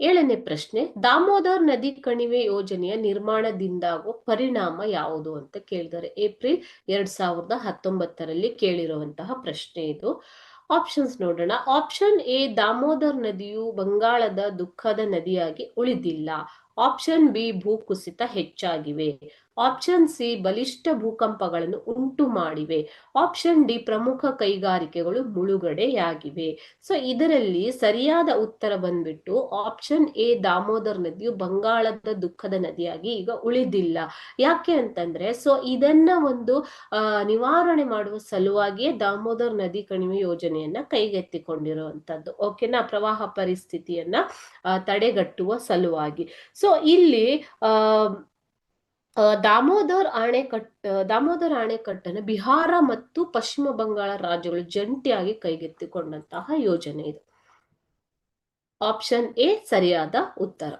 ಏಳನೇ ಪ್ರಶ್ನೆ, ದಾಮೋದರ್ ನದಿ ಕಣಿವೆ ಯೋಜನೆಯ ನಿರ್ಮಾಣದಿಂದಾಗುವ ಪರಿಣಾಮ ಯಾವುದು ಅಂತ ಕೇಳಿದ್ದಾರೆ ಏಪ್ರಿಲ್ ಎರಡ್ ಸಾವಿರದ ಹತ್ತೊಂಬತ್ತರಲ್ಲಿ ಕೇಳಿರುವಂತಹ ಪ್ರಶ್ನೆ ಇದು. ಆಪ್ಷನ್ಸ್ ನೋಡೋಣ. ಆಪ್ಷನ್ ಎ ದಾಮೋದರ್ ನದಿಯು ಬಂಗಾಳದ ದುಃಖದ ನದಿಯಾಗಿ ಉಳಿದಿಲ್ಲ. ಆಪ್ಷನ್ ಬಿ ಭೂಕುಸಿತ ಹೆಚ್ಚಾಗಿವೆ. ಆಪ್ಷನ್ ಸಿ ಬಲಿಷ್ಠ ಭೂಕಂಪಗಳನ್ನು ಉಂಟು ಮಾಡಿವೆ. ಆಪ್ಷನ್ ಡಿ ಪ್ರಮುಖ ಕೈಗಾರಿಕೆಗಳು ಮುಳುಗಡೆಯಾಗಿವೆ. ಸೊ ಇದರಲ್ಲಿ ಸರಿಯಾದ ಉತ್ತರ ಬಂದ್ಬಿಟ್ಟು ಆಪ್ಷನ್ ಎ ದಾಮೋದರ್ ನದಿಯು ಬಂಗಾಳದ ದುಃಖದ ನದಿಯಾಗಿ ಈಗ ಉಳಿದಿಲ್ಲ. ಯಾಕೆ ಅಂತಂದ್ರೆ ಸೊ ಇದನ್ನ ಒಂದು ನಿವಾರಣೆ ಮಾಡುವ ಸಲುವಾಗಿಯೇ ದಾಮೋದರ್ ನದಿ ಕಣಿವೆ ಯೋಜನೆಯನ್ನ ಕೈಗೆತ್ತಿಕೊಂಡಿರುವಂತದ್ದು. ಓಕೆನಾ ಪ್ರವಾಹ ಪರಿಸ್ಥಿತಿಯನ್ನ ತಡೆಗಟ್ಟುವ ಸಲುವಾಗಿ. ಇಲ್ಲಿ ಆ ಆ, ದಾಮೋದರ್ ಅಣೆಕಟ್ಟ ದಾಮೋದರ್ ಅಣೆಕಟ್ಟನ್ನು ಬಿಹಾರ ಮತ್ತು ಪಶ್ಚಿಮ ಬಂಗಾಳ ರಾಜ್ಯಗಳು ಜಂಟಿಯಾಗಿ ಕೈಗೆತ್ತಿಕೊಂಡಂತಹ ಯೋಜನೆ ಇದು. ಆಪ್ಷನ್ ಎ ಸರಿಯಾದ ಉತ್ತರ.